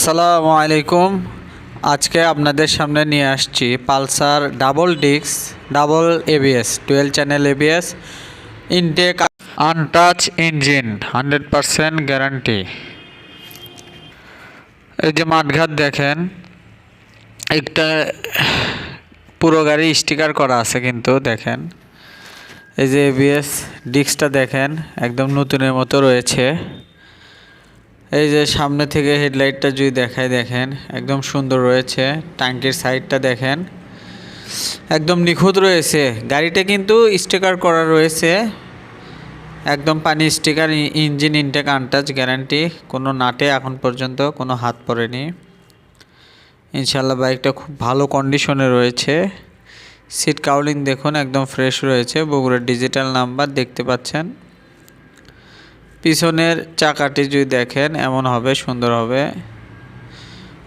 আসসালামু আলাইকুম। আজকে আপনাদের সামনে নিয়ে আসছি পালসার ডাবল ডিক্স double ABS twelve channel ABS intake untouch engine, hundred percent guarantee. এই যে মাঠঘাট দেখেন, একটা পুরো গাড়ি স্টিকার করা আছে কিন্তু, দেখেন। এই যে এবিএস ডিস্কটা দেখেন, একদম নতুনের মতো রয়েছে। এই যে সামনে থেকে হেডলাইটটা যদি দেখায় দেখেন, একদম সুন্দর রয়েছে। ট্যাঙ্কির সাইডটা দেখেন, একদম নিখুঁত রয়েছে। গাড়িটা কিন্তু স্টিকার করা রয়েছে। একদম পানি sticker engine intake untouch guarantee কোনো নাটে এখন পর্যন্ত কোনো হাত পড়েনি। ইনশাল্লাহ বাইকটা খুব ভালো কন্ডিশনে রয়েছে। সিট কাউলিং দেখুন, একদম ফ্রেশ রয়েছে। বগুড়ার ডিজিটাল নাম্বার দেখতে পাচ্ছেন। পিছনের চাকাটি যদি দেখেন, এমন হবে, সুন্দর হবে।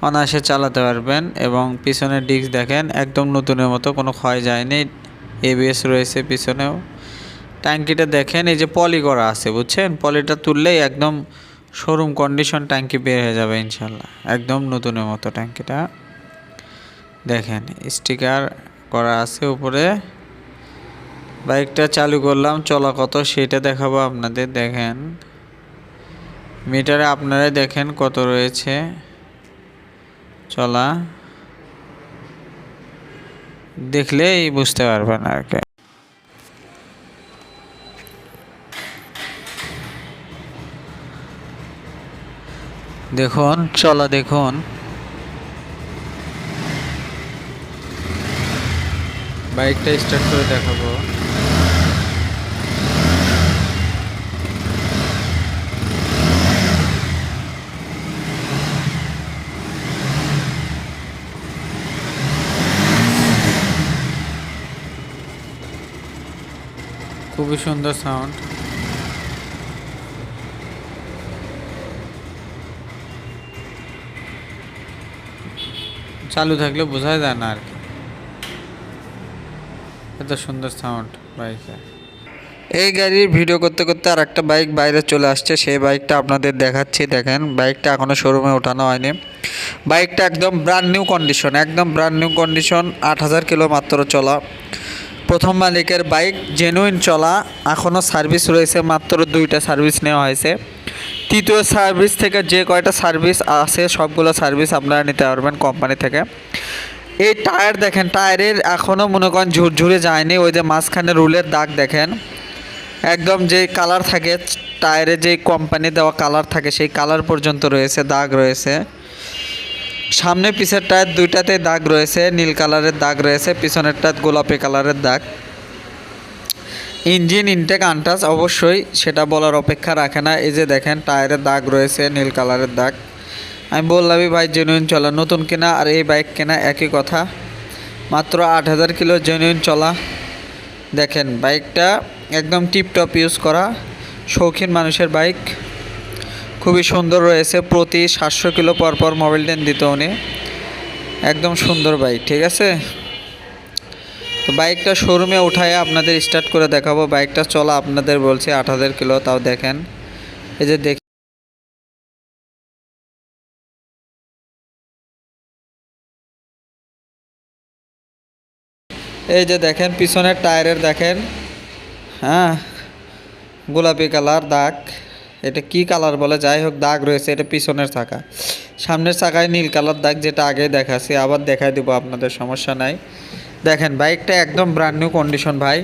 অনায়াসে চালাতে পারবেন এবং পিছনের ডিস্ক দেখেন, একদম নতুনের মতো, কোনো ক্ষয় যায়নি। এবিএস রয়েছে পিছনেও। ট্যাঙ্কিটা দেখেন, এই যে পলি করা আছে, বুঝছেন? পলিটা তুললেই একদম শোরুম কন্ডিশন ট্যাঙ্কি বের হয়ে যাবে, ইনশাল্লাহ। একদম নতুনের মতো ট্যাঙ্কিটা। দেখেন, স্টিকার করা আছে উপরে। বাইকটা চালু করলাম, চলা কত সেটা দেখাবো আপনাদের, দেখেন। মিটারে আপনারাই দেখেন কত রয়েছে। চলা। দেখলেই বুঝতে পারবেন আর কি। দেখুন, চলা দেখুন। বাইকটা স্টার্ট করে দেখাবো। খুবই সুন্দর সাউন্ড চালু থাকলে বোঝা যায় না আর কি। এত সুন্দর সাউন্ড বাইকে এই গাড়ির ভিডিও করতে করতে আর একটা বাইক বাইরে চলে আসছে, সেই বাইকটা আপনাদের দেখাচ্ছি। দেখেন বাইকটা এখনও শোরুমে ওঠানো হয়নি। বাইকটা একদম ব্রান্ড নিউ কন্ডিশন একদম ব্রান্ড নিউ কন্ডিশন আট হাজার কিলো মাত্র চলা। প্রথম মালিকের বাইক জেনুইন চলা এখনও সার্ভিস রয়েছে মাত্র দুইটা সার্ভিস নেওয়া হয়েছে। তৃতীয় সার্ভিস থেকে যে কয়টা সার্ভিস আছে, সবগুলো সার্ভিস আপনারা নিতে পারবেন কোম্পানি থেকে। এই টায়ার দেখেন টায়ারের এখনও মনে করেন ঝুরঝুরে যায়নি, ওই যে মাঝখানে রুলের দাগ দেখেন। একদম যে কালার থাকে টায়ারে যে কোম্পানি দেওয়া কালার থাকে, সেই কালার পর্যন্ত রয়েছে, দাগ রয়েছে। সামনে পিছের টায়ার দুইটাতে দাগ রয়েছে, নীল কালারের দাগ রয়েছে, পিছনেরটা গোলাপি কালারের দাগ। ইঞ্জিন ইনটেক আনটাচ অবশ্যই, সেটা বলার অপেক্ষা রাখে না। এই যে দেখেন, টায়ারের দাগ রয়েছে, নীল কালারের দাগ। আমি বললামই, ভাই জেনুইন চলা নতুন কেনা আর এই বাইক কেনা একই কথা। মাত্র আট হাজার কিলো জেনুইন চলা। দেখেন বাইকটা একদম টিপটপ ইউজ করা। শৌখিন মানুষের বাইক খুবই সুন্দর রয়েছে, প্রতি সাতশো কিলো পর পর মোবাইল টেন দিত উনি। একদম সুন্দর বাইক ঠিক আছে? তো বাইকটা শোরুমে উঠায় আপনাদের স্টার্ট করে দেখাবো। বাইকটা চলা আপনাদের বলছি আট হাজার কিলো, তাও দেখেন। এই যে দেখ এই যে দেখেন, পিছনের টায়ারের দেখেন। হ্যাঁ গোলাপি কালার দাগ এটা কি কালার বলে? যাই হোক, দাগ রয়েছে, এটা পিছনের চাকা। সামনের চাকায় নীল কালার দাগ, যেটা আগে দেখাচ্ছি, আবার দেখাই দেবো, আপনাদের সমস্যা নাই। দেখেন, বাইকটা একদম ব্র্যান্ড নিউ কন্ডিশন ভাই।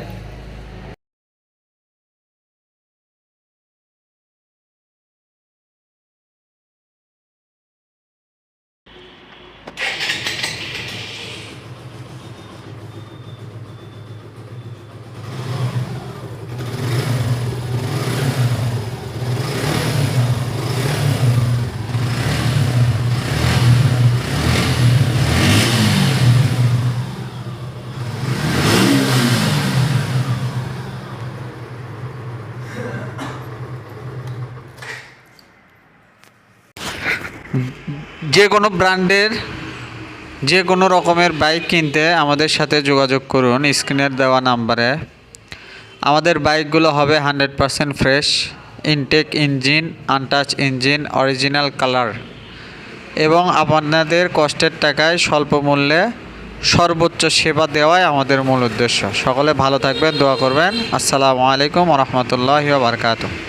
যে কোনো ব্র্যান্ডের যে কোনো রকমের বাইক কিনতে আমাদের সাথে যোগাযোগ করুন, স্ক্রিনের দেওয়া নাম্বারে। আমাদের বাইকগুলো হবে hundred percent fresh, intake engine, untouch engine, original colour. এবং আপনাদের কষ্টের টাকায় স্বল্প মূল্যে সর্বোচ্চ সেবা দেওয়াই আমাদের মূল উদ্দেশ্য। সকলে ভালো থাকবেন, দোয়া করবেন। আসসালামু আলাইকুম রহমতুল্লাহ বারকাতু